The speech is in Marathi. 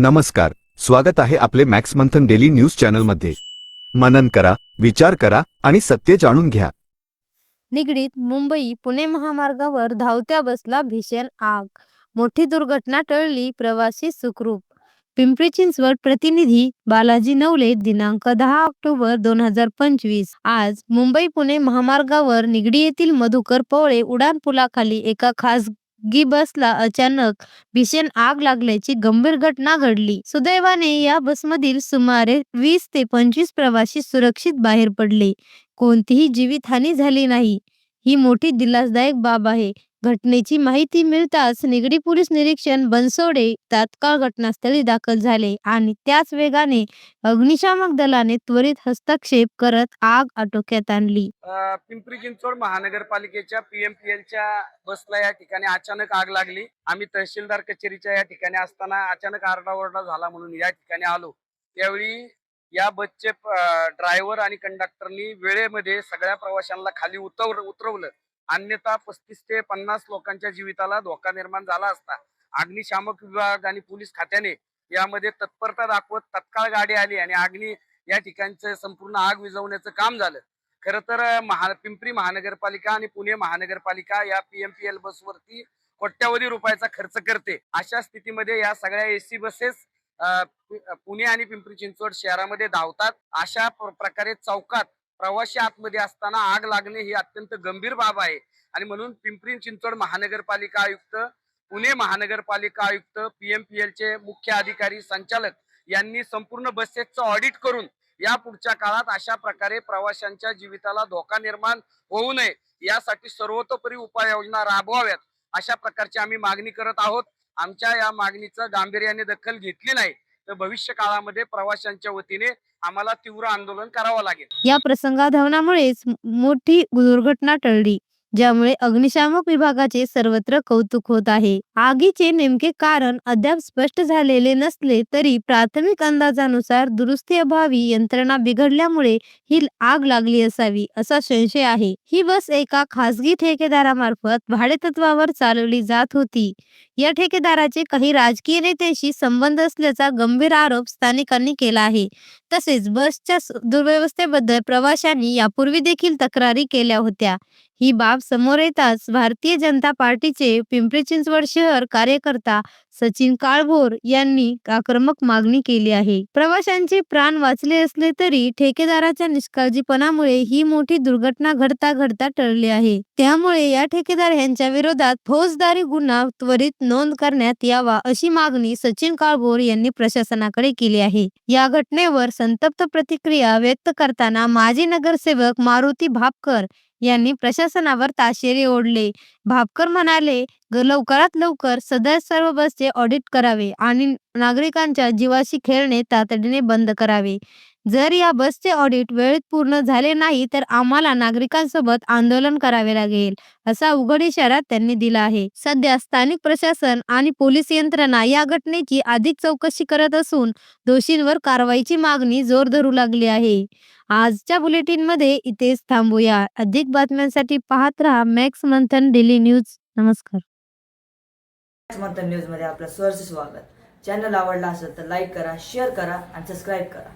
नमस्कार स्वागत आहे आपले मॅक्स मंथन डेली न्यूज चॅनलमध्ये. मनन करा विचार करा आणि सत्य जाणून घ्या. निगडीत मुंबई पुणे महामार्गावर धावत्या बसला भीषण आग. मोठी दुर्घटना टळली प्रवासी सुखरूप. पिंपरी चिंचवड प्रतिनिधी बालाजी नवले दिनांक दहा ऑक्टोबर दोन हजार पंचवीस. आज मुंबई पुणे महामार्गावर निगडी येथील मधुकर पवळे उडान पुलाखाली एका गी बसला अचानक भीषण आग लागल्याची गंभीर घटना घडली. सुदैवाने या बसमधील सुमारे वीस ते पंचवीस प्रवासी सुरक्षित बाहेर पडले. कोणतीही जीवितहानी झाली नाही. ही मोठी दिलासदायक बाब आहे. घटनेची माहिती मिळताच निगडी पोलीस निरीक्षण बनसोडे तात्काळ घटनास्थळी दाखल झाले आणि त्याच वेगाने अग्निशामक दलाने त्वरित हस्तक्षेप करत आग आटोक्यात आणली. पिंपरी चिंचवड महानगरपालिकेच्या पीएमपीएलच्या बसला या ठिकाणी अचानक आग लागली. आम्ही तहसीलदार कचेरीच्या या ठिकाणी असताना अचानक आरडाओरडा झाला म्हणून या ठिकाणी आलो. त्यावेळी या बसचे ड्रायव्हर आणि कंडक्टरनी वेळेमध्ये सगळ्या प्रवाशांना खाली उतर उतरवलं. अन्यथा पस्तीस ते पन्नास लोकांच्या जीविताला धोका निर्माण झाला असता. अग्निशामक विभाग आणि पोलीस खात्याने यामध्ये तत्परता दाखवत तत्काळ गाडी आली आणि अग्नी या ठिकाणचं संपूर्ण आग विझवण्याचं काम झालं. खर तर महा पिंपरी महानगरपालिका आणि पुणे महानगरपालिका या पीएमपीएल बसवरती कोट्यावधी रुपयाचा खर्च करते. अशा स्थितीमध्ये या सगळ्या एसी बसेस पुणे आणि पिंपरी चिंचवड शहरामध्ये धावतात. अशा प्र- प्रकारे चौकात प्रवासी आतमध्ये असताना आग लागणे ही अत्यंत गंभीर बाब आहे. आणि म्हणून पिंपरी चिंचवड महानगरपालिका आयुक्त पुणे महानगरपालिका आयुक्त पीएमपीएलचे मुख्य अधिकारी संचालक यांनी संपूर्ण बसेसचं ऑडिट करून या पुढच्या काळात अशा प्रकारे प्रवाशांच्या जीविताला धोका निर्माण होऊ नये. यासाठी सर्वतोपरी उपाययोजना राबवाव्यात. अशा प्रकारची आम्ही मागणी करत आहोत. आमच्या या मागणीचं गांभीर्याने दखल घेतली नाही. तर भविष्य काळामध्ये प्रवाशांच्या वतीने आम्हाला तीव्र आंदोलन करावं लागेल. या प्रसंगाधावनामुळेच मोठी दुर्घटना टळली ज्यामुळे अग्निशामक विभागाचे सर्वत्र कौतुक होत आहे. आगीचे नेमके कारण अद्याप स्पष्ट झालेले नसले तरी प्राथमिक अंदाजानुसार दुरुस्ती अभावी यंत्रणा बिघडल्यामुळे ही आग लागली असावी असा संशय आहे. ही बस एका खासगी ठेकेदारामार्फत भाडेतत्वावर चालवली जात होती. या ठेकेदाराचे काही राजकीय नेत्यांशी संबंध असल्याचा गंभीर आरोप स्थानिकांनी केला आहे. तसेच बसच्या दुर्व्यवस्थेबद्दल प्रवाशांनी यापूर्वी देखील तक्रारी केल्या होत्या. ही बाब समोर येताच भारतीय जनता पार्टीचे पिंपरी चिंचवड शहर कार्यकर्ता सचिन काळभोर यांनी आक्रमक मागणी केली आहे. प्रवाशांचे प्राण वाचले असले तरी ठेकेदाराच्या निष्काळजीपणामुळे ही मोठी दुर्घटना घडता घडता टळली आहे. त्यामुळे या ठेकेदार यांच्या विरोधात फौजदारी गुन्हा त्वरित नोंद करण्यात यावा अशी मागणी सचिन काळभोर यांनी प्रशासनाकडे केली आहे. या घटनेवर संतप्त प्रतिक्रिया व्यक्त करताना माजी नगरसेवक मारुती भापकर यांनी प्रशासनावर ताशेरे ओढले. भापकर म्हणाले लवकरात लवकर सदर सर्व बसचे ऑडिट करावे आणि नागरिकांच्या जीवाशी खेळणे तातडीने बंद करावे. जर या बसचे ऑडिट वेळेत पूर्ण झाले नाही तर आम्हाला नागरिकांसोबत आंदोलन करावे लागेल असा उघड इशारा त्यांनी दिला आहे. सध्या स्थानिक प्रशासन आणि पोलीस यंत्रणा या घटनेची अधिक चौकशी करत असून दोषींवर कारवाईची मागणी जोर धरू लागली आहे. आजच्या बुलेटिनमध्ये इथेच थांबूया. अधिक बातम्यांसाठी पाहत रहा मॅक्स मंथन डेली न्यूज. नमस्कार. मंथन न्यूजमध्ये आपलं स्वागत. चॅनल आवडला असेल तर लाईक करा शेअर करा आणि सबस्क्राईब करा.